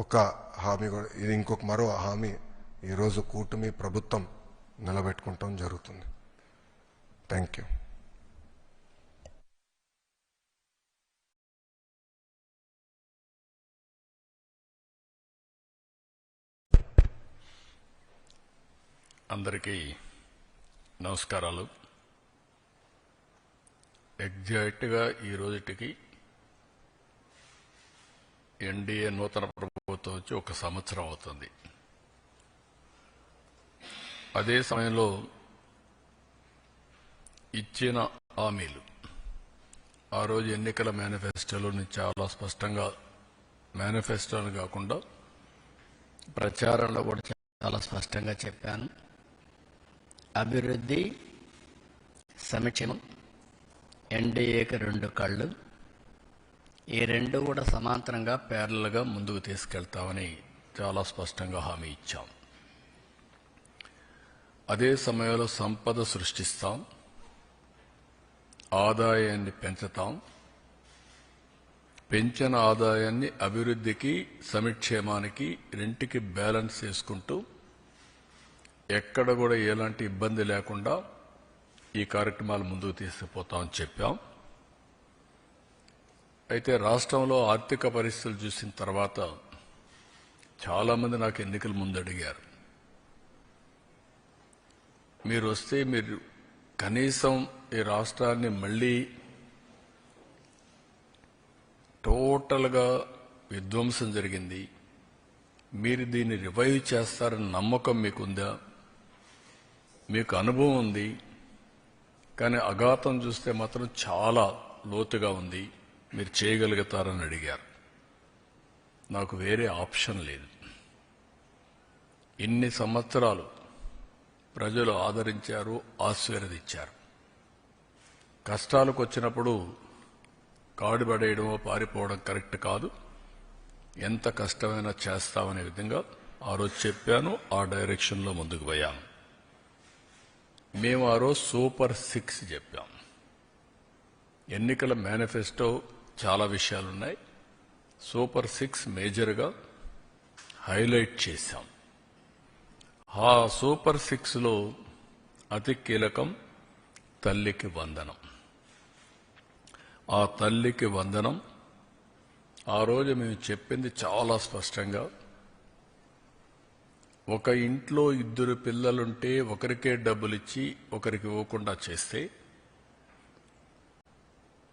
ఒక హామీ కూడా ఇది ఇంకొక మరో హామీ. ఈరోజు కూటమి ప్రభుత్వం నిలబెట్టుకుంటాం జరుగుతుంది. థ్యాంక్ యూ అందరికీ నమస్కారాలు. ఎగ్జాక్ట్గా ఈ రోజుటికి ఎన్డీఏ నూతన ప్రభుత్వం వచ్చి ఒక సంవత్సరం అవుతుంది. అదే సమయంలో ఇచ్చిన హామీలు. ఆ రోజు ఎన్నికల మేనిఫెస్టోలోని చాలా స్పష్టంగా మేనిఫెస్టోని కాకుండా ప్రచారంలో కూడా చాలా స్పష్టంగా చెప్పాను. అభివృద్ధి సంక్షేమం ఎన్డీఏకి రెండు కళ్ళు ఈ రెండు కూడా సమాంతరంగా పేర్లగా ముందుకు తీసుకెళ్తామని చాలా స్పష్టంగా హామీ ఇచ్చాం. అదే సమయంలో సంపద సృష్టిస్తాం. ఆదాయాన్ని పెంచుతాం. పెంచిన ఆదాయాన్ని అభివృద్ధికి సమిక్షేమానికి రెంటికి బ్యాలెన్స్ చేసుకుంటూ ఎక్కడ కూడా ఎలాంటి ఇబ్బంది లేకుండా ఈ కార్యక్రమాలు ముందుకు తీసుకుపోతామని చెప్పాం. అయితే రాష్ట్రంలో ఆర్థిక పరిస్థితులు చూసిన తర్వాత చాలామంది నాకు ఎన్నికల ముందు అడిగారు. మీరు వస్తే మీరు కనీసం ఈ రాష్ట్రాన్ని మళ్ళీ టోటల్గా విధ్వంసం జరిగింది. మీరు దీన్ని రివైవ్ చేస్తారని నమ్మకం మీకుందా? మీకు అనుభవం ఉంది. కానీ అఘాతం చూస్తే మాత్రం చాలా లోతుగా ఉంది. మీరు చేయగలుగుతారని అడిగారు. నాకు వేరే ఆప్షన్ లేదు. ఇన్ని సంవత్సరాలు ప్రజలు ఆదరించారు ఆశీర్వదించారు. కష్టాలకు వచ్చినప్పుడు కాడు పడేయడమో పారిపోవడం కరెక్ట్ కాదు. ఎంత కష్టమైనా చేస్తామనే విధంగా ఆ రోజు చెప్పాను ఆ డైరెక్షన్లో ముందుకు పోయాను. మేము ఆ రోజు సూపర్ సిక్స్ చెప్పాం. ఎన్నికల మేనిఫెస్టో చాలా విషయాలున్నాయి. సూపర్ సిక్స్ మేజర్గా హైలైట్ చేశాం. ఆ సూపర్ సిక్స్లో అతి కీలకం తల్లికి వందనం. ఆ తల్లికి వందనం ఆ రోజు మేము చెప్పింది చాలా స్పష్టంగా. ఒక ఇంట్లో ఇద్దరు పిల్లలుంటే ఒకరికే డబ్బులిచ్చి ఒకరికి ఇవ్వకుండా చేస్తే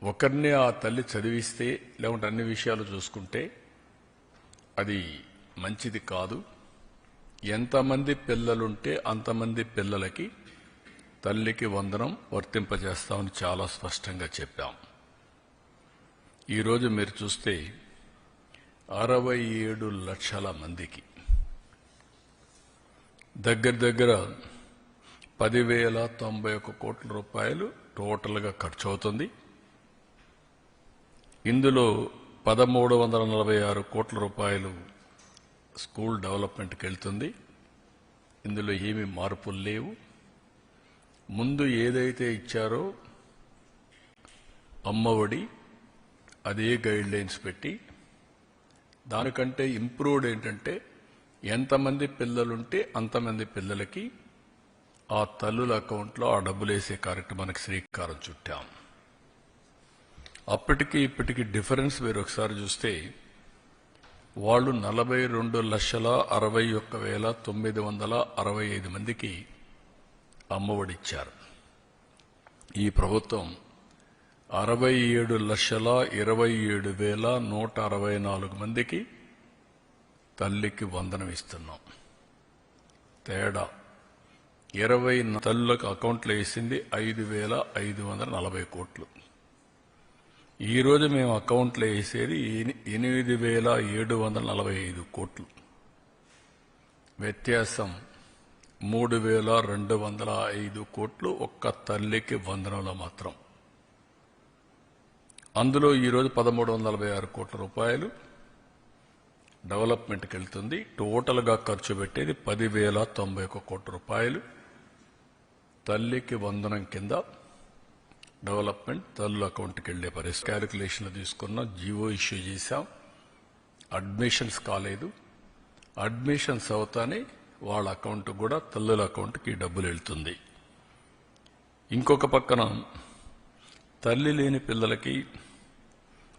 ఒకరిని ఆ తల్లి చదివిస్తే లేకుంటే అన్ని విషయాలు చూసుకుంటే అది మంచిది కాదు. ఎంతమంది పిల్లలుంటే అంతమంది పిల్లలకి తల్లికి వందనం వర్తింపజేస్తామని చాలా స్పష్టంగా చెప్పాం. ఈరోజు మీరు చూస్తే అరవై ఏడు లక్షల మందికి దగ్గర దగ్గర పదివేల తొంభై ఒక కోట్ల రూపాయలు టోటల్గా ఖర్చు అవుతుంది ఇందులో పదమూడు వందల నలభై ఆరు కోట్ల రూపాయలు స్కూల్ డెవలప్మెంట్కి వెళ్తుంది ఇందులో ఏమీ మార్పులు లేవు. ముందు ఏదైతే ఇచ్చారో అమ్మఒడి అదే గైడ్ లైన్స్ పెట్టి దానికంటే ఇంప్రూవ్డ్ ఏంటంటే ఎంతమంది పిల్లలుంటే అంతమంది పిల్లలకి ఆ తల్లుల అకౌంట్లో ఆ డబ్బులు వేసే కార్యక్రమానికి శ్రీకారం చుట్టాం. అప్పటికి ఇప్పటికి డిఫరెన్స్ మీరు ఒకసారి చూస్తే వాళ్ళు నలభై రెండు లక్షల అరవై ఒక్క వేల తొమ్మిది వందల అరవై ఐదు మందికి అమ్మఒడిచ్చారు. ఈ ప్రభుత్వం అరవై ఏడు లక్షల ఇరవై ఏడు వేల నూట అరవై నాలుగు మందికి తల్లికి వందనం ఇస్తున్నాం. తేడా ఇరవై తల్లులకు అకౌంట్లో వేసింది ఐదు వేల ఐదు వందల నలభై కోట్లు. ఈరోజు మేము అకౌంట్లో వేసేది ఎనిమిది వేల ఏడు వందల నలభై ఐదు కోట్లు. వ్యత్యాసం మూడు వేల రెండు వందల ఐదు కోట్లు ఒక్క తల్లికి వందనంలో మాత్రం. అందులో ఈరోజు పదమూడు వందల నలభై ఆరు కోట్ల రూపాయలు డెవలప్మెంట్కి వెళ్తుంది. టోటల్గా ఖర్చు పెట్టేది పదివేల తొంభై ఒక్క కోట్ల రూపాయలు తల్లికి వందనం కింద డెవలప్మెంట్ తల్లు అకౌంట్కి వెళ్ళే పరిస్థితి. క్యాలిక్యులేషన్లు తీసుకున్నా జీవో ఇష్యూ చేశాం. అడ్మిషన్స్ కాలేదు. అడ్మిషన్స్ అవుతానే వాళ్ళ అకౌంట్ కూడా తల్లుల అకౌంట్కి డబ్బులు వెళ్తుంది. ఇంకొక పక్కన తల్లి లేని పిల్లలకి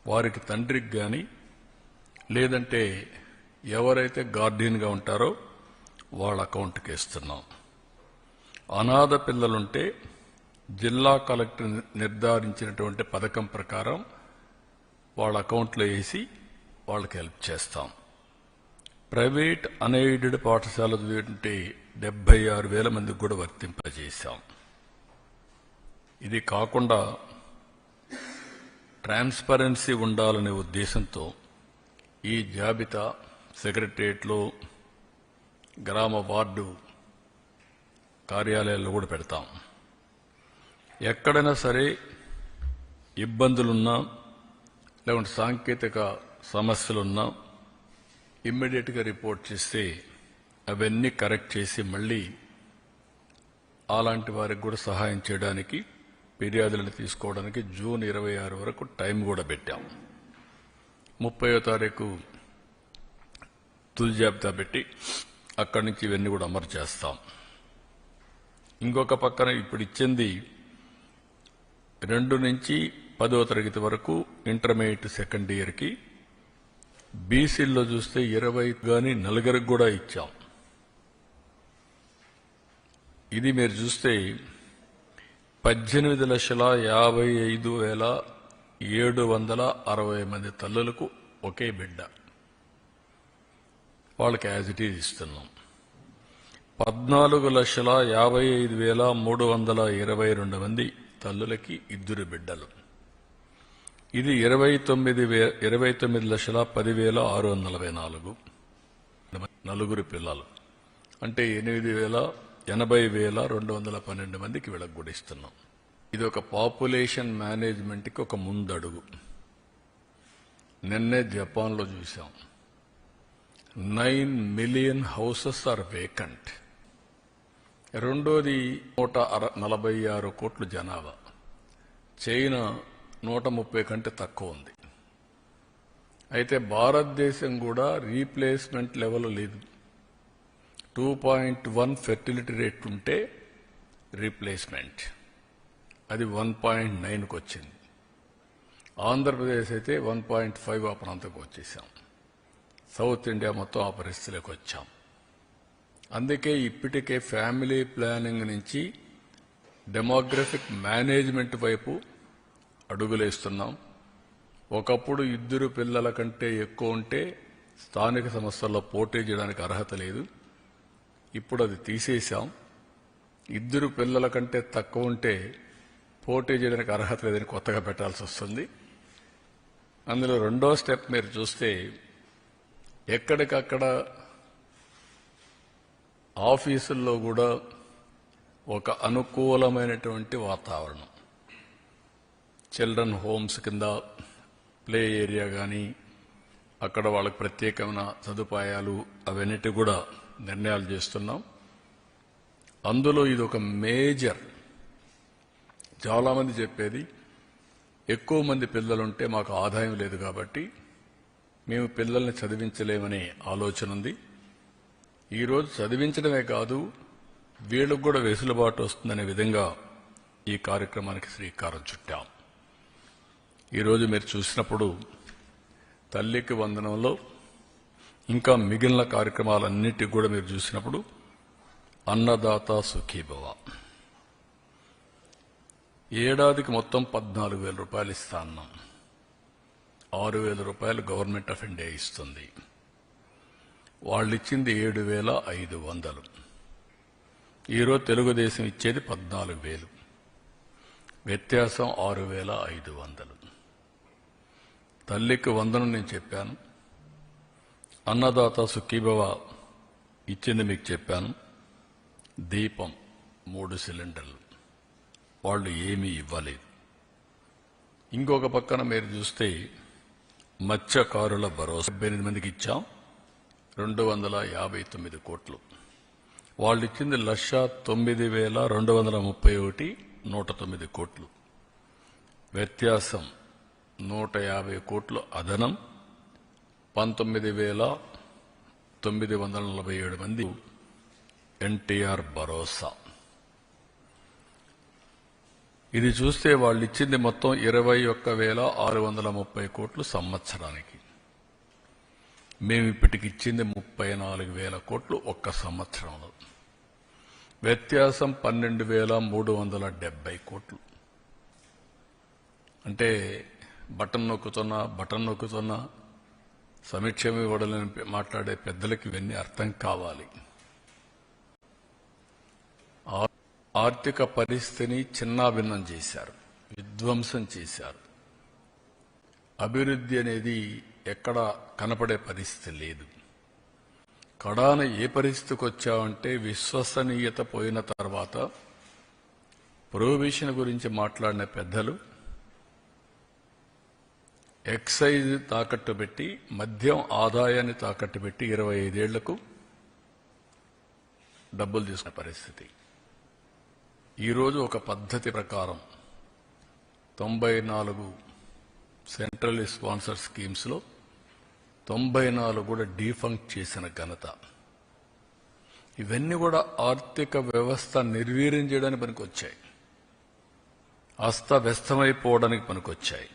వారికి తండ్రికి కానీ లేదంటే ఎవరైతే గార్డియన్గా ఉంటారో వాళ్ళ అకౌంట్కి ఇస్తున్నాం అనాథ పిల్లలుంటే జిల్లా కలెక్టర్ నిర్ధారించినటువంటి పథకం ప్రకారం వాళ్ళ అకౌంట్లో వేసి వాళ్ళకి హెల్ప్ చేస్తాం. ప్రైవేట్ అన్ఎయిడెడ్ పాఠశాల చదివేటువంటి డెబ్బై ఆరు వేల మందికి కూడా వర్తింపజేశాం. ఇది కాకుండా ట్రాన్స్పరెన్సీ ఉండాలనే ఉద్దేశంతో ఈ జాబితా సెక్రటరియట్లో గ్రామ వార్డు కార్యాలయాల్లో కూడా పెడతాం. ఎక్కడైనా సరే ఇబ్బందులున్నా లేకుంటే సాంకేతిక సమస్యలున్నా ఇమ్మీడియట్గా రిపోర్ట్ చేస్తే అవన్నీ కరెక్ట్ చేసి మళ్ళీ అలాంటి వారికి కూడా సహాయం చేయడానికి ఫిర్యాదులను తీసుకోవడానికి జూన్ ఇరవై ఆరు వరకు టైం కూడా పెట్టాం ముప్పయో తారీఖు తుది జాబితా పెట్టి అక్కడి నుంచి ఇవన్నీ కూడా అమరు చేస్తాం. ఇంకొక పక్కన ఇప్పుడు ఇచ్చింది రెండు నుంచి పదో తరగతి వరకు ఇంటర్మీడియట్ సెకండ్ ఇయర్కి బీసీల్లో చూస్తే ఇరవై కానీ నలుగురికి కూడా ఇచ్చాం. ఇది మీరు చూస్తే పద్దెనిమిది లక్షల యాభై ఐదు వేల ఏడు వందల అరవై మంది తల్లులకు ఒకే బిడ్డ. వాళ్ళకి యాజ్ ఇట్ ఈజ్ ఇస్తున్నాం. పద్నాలుగు లక్షల యాభై ఐదు వేల మూడు వందల ఇరవై రెండు మంది తల్లులకి ఇద్దరు బిడ్డలు. ఇది ఇరవై తొమ్మిది వే ఇరవై తొమ్మిది లక్షల పదివేల ఆరు వందల నలభై నాలుగు నలుగురు పిల్లలు. అంటే ఎనిమిది వేల ఎనభై వేల రెండు వందల పన్నెండు మందికి వీళ్ళకి కూడా ఇస్తున్నాం ఇది ఒక పాపులేషన్ మేనేజ్మెంట్కి ఒక ముందడుగు. నిన్నే జపాన్లో చూసాం nine million houses are vacant. రెండోది నూట అర నలభై ఆరు కోట్ల జనాభా. చైనా నూట ముప్పై కంటే తక్కువ ఉంది. అయితే భారతదేశం కూడా రీప్లేస్మెంట్ లెవెల్ లేదు. Two point one fertility rate ఉంటే రీప్లేస్మెంట్. అది వన్ పాయింట్ నైన్కి వచ్చింది. ఆంధ్రప్రదేశ్ అయితే వన్ పాయింట్ ఫైవ్ ఆ ప్రాంతంకి వచ్చేసాం. సౌత్ ఇండియా మొత్తం ఆ పరిస్థితిలోకి వచ్చాం. అందుకే ఇప్పటికే ఫ్యామిలీ ప్లానింగ్ నుంచి డెమోగ్రఫిక్ మేనేజ్మెంట్ వైపు అడుగులేస్తున్నాం. ఒకప్పుడు ఇద్దరు పిల్లల కంటే ఎక్కువ ఉంటే స్థానిక సంస్థల్లో పోటీ చేయడానికి అర్హత లేదు. ఇప్పుడు అది తీసేశాం. ఇద్దరు పిల్లల కంటే తక్కువ ఉంటే పోటీ చేయడానికి అర్హత లేదని కొత్తగా పెట్టాల్సి వస్తుంది. అందులో రెండో స్టెప్ మీరు చూస్తే ఎక్కడికక్కడ ఆఫీసుల్లో కూడా ఒక అనుకూలమైనటువంటి వాతావరణం. చిల్డ్రన్ హోమ్స్ కింద ప్లే ఏరియా కానీ అక్కడ వాళ్ళకి ప్రత్యేకమైన సదుపాయాలు అవన్నిటి కూడా నిర్ణయాలు చేస్తున్నాం. అందులో ఇది ఒక మేజర్ చాలామంది చెప్పేది ఎక్కువ మంది పిల్లలుంటే మాకు ఆదాయం లేదు కాబట్టి మేము పిల్లల్ని చదివించలేమనే ఆలోచన ఉంది. ఈరోజు చదివించడమే కాదు వీళ్ళకు కూడా వెసులుబాటు వస్తుందనే విధంగా ఈ కార్యక్రమానికి శ్రీకారం చుట్టాం. ఈరోజు మీరు చూసినప్పుడు తల్లికి వందనంలో ఇంకా మిగిలిన కార్యక్రమాలన్నిటికి కూడా మీరు చూసినప్పుడు అన్నదాత సుఖీభవ. ఏడాదికి మొత్తం పద్నాలుగు వేల రూపాయలు ఇస్తా అన్నాం. ఆరు వేల రూపాయలు గవర్నమెంట్ ఆఫ్ ఇండియా ఇస్తుంది. వాళ్ళు ఇచ్చింది ఏడు వేల ఐదు వందలు. ఈరోజు తెలుగుదేశం ఇచ్చేది పద్నాలుగు వేలు. వ్యత్యాసం ఆరు వేల ఐదు వందలు. తల్లికి వందనం నేను చెప్పాను. అన్నదాత సుఖీభవ ఇచ్చింది మీకు చెప్పాను. దీపం మూడు సిలిండర్లు. వాళ్ళు ఏమీ ఇవ్వలేదు. ఇంకొక పక్కన మీరు చూస్తే మత్స్యకారుల భరోసా. డెబ్బై ఎనిమిది మందికి ఇచ్చాం. రెండు వందల యాభై తొమ్మిది కోట్లు. వాళ్ళు ఇచ్చింది లక్ష తొమ్మిది వేల రెండు వందల ముప్పై ఒకటి నూట తొమ్మిది కోట్లు. వ్యత్యాసం నూట యాభై కోట్లు అదనం. పంతొమ్మిది వేల తొమ్మిది వందల నలభై ఏడు మంది ఎన్టీఆర్ భరోసా. ఇది చూస్తే వాళ్ళు ఇచ్చింది మొత్తం ఇరవై ఒక్క వేల ఆరు వందల ముప్పై కోట్లు సంవత్సరానికి. మేము ఇప్పటికి ఇచ్చింది ముప్పై నాలుగు వేల కోట్లు ఒక్క సంవత్సరంలో. వ్యత్యాసం పన్నెండు వేల మూడు వందల డెబ్బై కోట్లు. అంటే బటన్ నొక్కుతున్నా బటన్ నొక్కుతున్నా సమీక్షం ఇవ్వడలేని మాట్లాడే పెద్దలకు ఇవన్నీ అర్థం కావాలి. ఆర్థిక పరిస్థితిని చిన్నాభిన్నం చేశారు విధ్వంసం చేశారు. అభివృద్ధి అనేది ఎక్కడా కనపడే పరిస్థితి లేదు. కడాన ఏ పరిస్థితికి వచ్చామంటే విశ్వసనీయత పోయిన తర్వాత ప్రొహిబిషన్ గురించి మాట్లాడిన పెద్దలు ఎక్సైజ్ తాకట్టు పెట్టి మద్యం ఆదాయాన్ని తాకట్టు పెట్టి ఇరవై ఐదేళ్ళకు డబ్బులు తీసుకునే పరిస్థితి. ఈరోజు ఒక పద్ధతి ప్రకారం తొంభై నాలుగు సెంట్రల్ స్పాన్సర్ స్కీమ్స్లో తొంభై నాలుగు కూడా డీఫంక్ట్ చేసిన ఘనత. ఇవన్నీ కూడా ఆర్థిక వ్యవస్థ నిర్వీర్యం చేయడానికి పనికొచ్చాయి. అస్తవ్యస్తమైపోవడానికి పనికొచ్చాయి.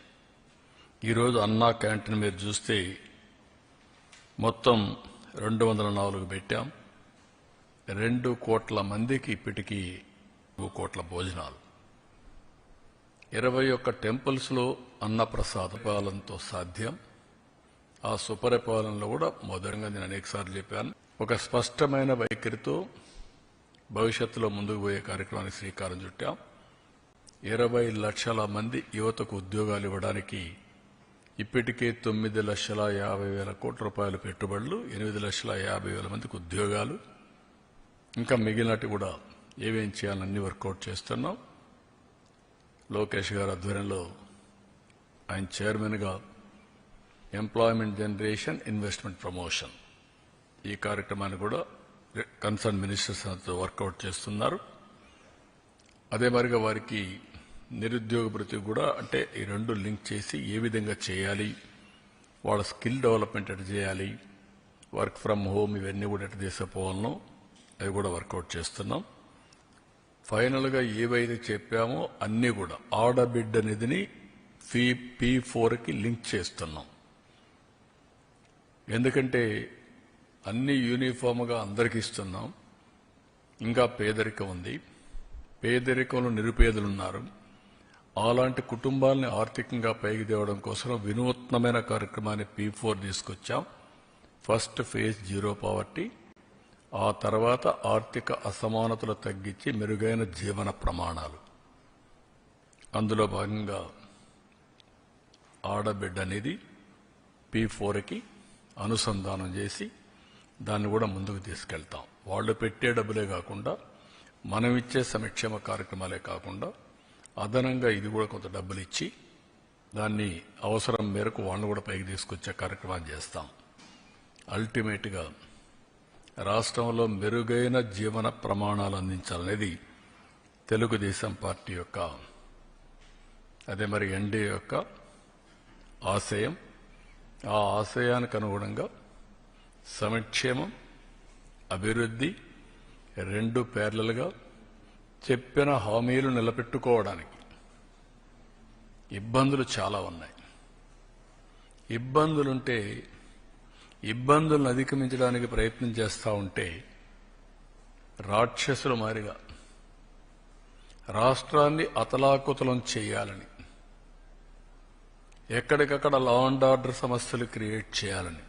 ఈరోజు అన్నా క్యాంటీన్ మీరు చూస్తే మొత్తం రెండు వందల నాలుగు పెట్టాం. రెండు కోట్ల మందికి ఇప్పటికీ కోట్ల భోజనాలు. ఇరవై ఒక్క టెంపుల్స్లో అన్నప్రసాదపాలనతో సాధ్యం. ఆ సుపరిపాలనలో కూడా మొదటగా నేను అనేకసార్లు చెప్పాను. ఒక స్పష్టమైన వైఖరితో భవిష్యత్తులో ముందుకు పోయే కార్యక్రమానికి శ్రీకారం చుట్టాం. ఇరవై లక్షల మంది యువతకు ఉద్యోగాలు ఇవ్వడానికి ఇప్పటికే తొమ్మిది లక్షల యాభై వేల కోట్ల రూపాయల పెట్టుబడులు ఎనిమిది లక్షల యాభై వేల మందికి ఉద్యోగాలు. ఇంకా మిగిలినట్టు కూడా ఏమేం చేయాలన్నీ వర్కౌట్ చేస్తున్నాం. లోకేష్ గారి ఆధ్వర్యంలో ఆయన చైర్మన్గా ఎంప్లాయ్మెంట్ జనరేషన్ ఇన్వెస్ట్మెంట్ ప్రమోషన్ ఈ కార్యక్రమాన్ని కూడా కన్సర్న్ మినిస్టర్స్ వర్కౌట్ చేస్తున్నారు. అదే మరిగా వారికి నిరుద్యోగ భృతి కూడా అంటే ఈ రెండు లింక్ చేసి ఏ విధంగా చేయాలి వాళ్ళ స్కిల్ డెవలప్మెంట్ ఎట్ చేయాలి వర్క్ ఫ్రమ్ హోమ్ ఇవన్నీ కూడా ఎట్ తీసుకుపోవాలను అవి కూడా వర్కౌట్ చేస్తున్నాం. ఫైనల్గా ఏవైతే చెప్పామో అన్నీ కూడా ఆడబిడ్డ నిధిని ఫీ పీ ఫోర్కి లింక్ చేస్తున్నాం. ఎందుకంటే అన్ని యూనిఫామ్గా అందరికి ఇస్తున్నాం. ఇంకా పేదరికం ఉంది. పేదరికంలో నిరుపేదలు ఉన్నారు అలాంటి కుటుంబాలని ఆర్థికంగా పైకి తేవడం కోసం వినూత్నమైన కార్యక్రమాన్ని పీ ఫోర్ తీసుకొచ్చాం. First phase zero poverty. ఆ తర్వాత ఆర్థిక అసమానతలు తగ్గించి మెరుగైన జీవన ప్రమాణాలు. అందులో భాగంగా ఆడబిడ్డ అనేది పీ ఫోర్కి అనుసంధానం చేసి దాన్ని కూడా ముందుకు తీసుకెళ్తాం. వాళ్ళు పెట్టే డబ్బులే కాకుండా మనం ఇచ్చే సంక్షేమ కార్యక్రమాలే కాకుండా అదనంగా ఇది కూడా కొంత డబ్బులు ఇచ్చి దాన్ని అవసరం మేరకు వాళ్ళని కూడా పైకి తీసుకొచ్చే కార్యక్రమాలు చేస్తాం. అల్టిమేట్గా రాష్ట్రంలో మెరుగైన జీవన ప్రమాణాలు అందించాలనేది తెలుగుదేశం పార్టీ యొక్క అదే మరి ఎన్డీఏ యొక్క ఆశయం. ఆ ఆశయానికి అనుగుణంగా సమక్షేమం అభివృద్ధి రెండు పేర్లలుగా చెప్పిన హామీలు నిలబెట్టుకోవడానికి ఇబ్బందులు చాలా ఉన్నాయి. ఇబ్బందులుంటే ఇబ్బందులను అధిగమించడానికి ప్రయత్నం చేస్తూ ఉంటే రాక్షసుల మారిగా రాష్ట్రాన్ని అతలాకుతలం చేయాలని ఎక్కడికక్కడ లా అండ్ ఆర్డర్ సమస్యలు క్రియేట్ చేయాలని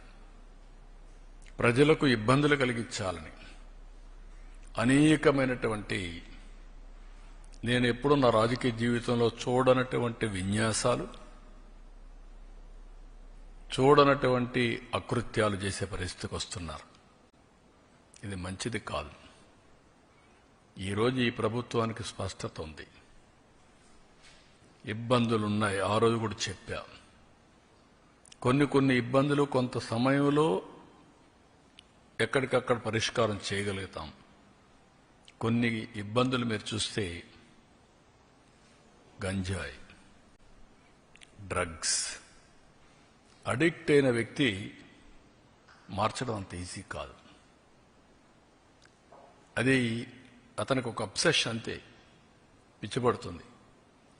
ప్రజలకు ఇబ్బందులు కలిగించాలని అనేకమైనటువంటి నేను ఎప్పుడు నా రాజకీయ జీవితంలో చూడనటువంటి విన్యాసాలు చూడనటువంటి అకృత్యాలు చేసే పరిస్థితికి వస్తున్నారు. ఇది మంచిది కాదు. ఈరోజు ఈ ప్రభుత్వానికి స్పష్టత ఉంది. ఇబ్బందులు ఉన్నాయి ఆ రోజు కూడా చెప్పా. కొన్ని కొన్ని ఇబ్బందులు కొంత సమయంలో ఎక్కడికక్కడ పరిష్కారం చేయగలుగుతాం. కొన్ని ఇబ్బందులు మీరు చూస్తే గంజాయి డ్రగ్స్. అడిక్ట్ అయిన వ్యక్తి మార్చడం అంత ఈజీ కాదు. అది అతనికి ఒక అప్సెషన్ అంతే. పిచ్చిపడుతుంది.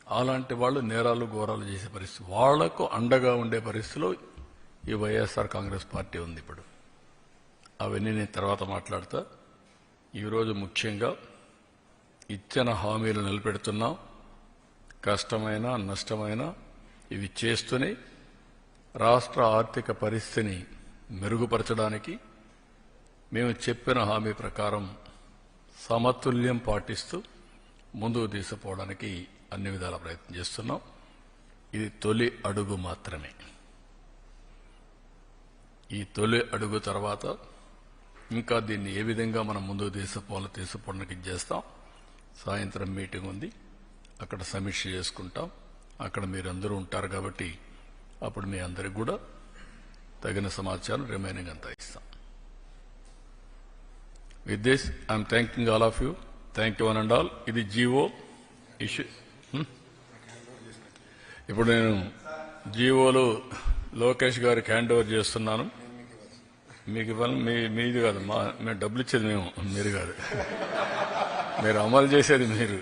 అలాంటి వాళ్ళు నేరాలు ఘోరాలు చేసే పరిస్థితి. వాళ్ళకు అండగా ఉండే పరిస్థితిలో ఈ వైఎస్ఆర్ కాంగ్రెస్ పార్టీ ఉంది ఇప్పుడు. అవన్నీ నేను తర్వాత మాట్లాడతా. ఈరోజు ముఖ్యంగా ఇచ్చిన హామీలు నిలబెడుతున్నాం. కష్టమైన నష్టమైన ఇవి చేస్తూనే రాష్ట్ర ఆర్థిక పరిస్థితిని మెరుగుపరచడానికి మేము చెప్పిన హామీ ప్రకారం సమతుల్యం పాటిస్తూ ముందుకు తీసుకుపోవడానికి అన్ని విధాల ప్రయత్నం చేస్తున్నాం. ఇది తొలి అడుగు మాత్రమే. ఈ తొలి అడుగు తర్వాత ఇంకా దీన్ని ఏ విధంగా మనం ముందుకు తీసుకోవాలో తీసుకోవడానికి చేస్తాం. సాయంత్రం మీటింగ్ ఉంది. అక్కడ సమీక్ష చేసుకుంటాం. అక్కడ మీరందరూ ఉంటారు కాబట్టి అప్పుడు మీ అందరికి కూడా తగిన సమాచారం రిమైనింగ్ అంతా ఇస్తాం. With this I'm thanking all of you thank you one and all ఇది జీవో ఇష్యూ. ఇప్పుడు నేను జీవోలు లోకేష్ గారికి హ్యాండ్ ఓవర్ చేస్తున్నాను. మీకు ఇవ్వాలి మీ మీది కాదు మా మేము డబ్బులు ఇచ్చేది మేము మీరు కాదు. మీరు అమలు చేసేది మీరు.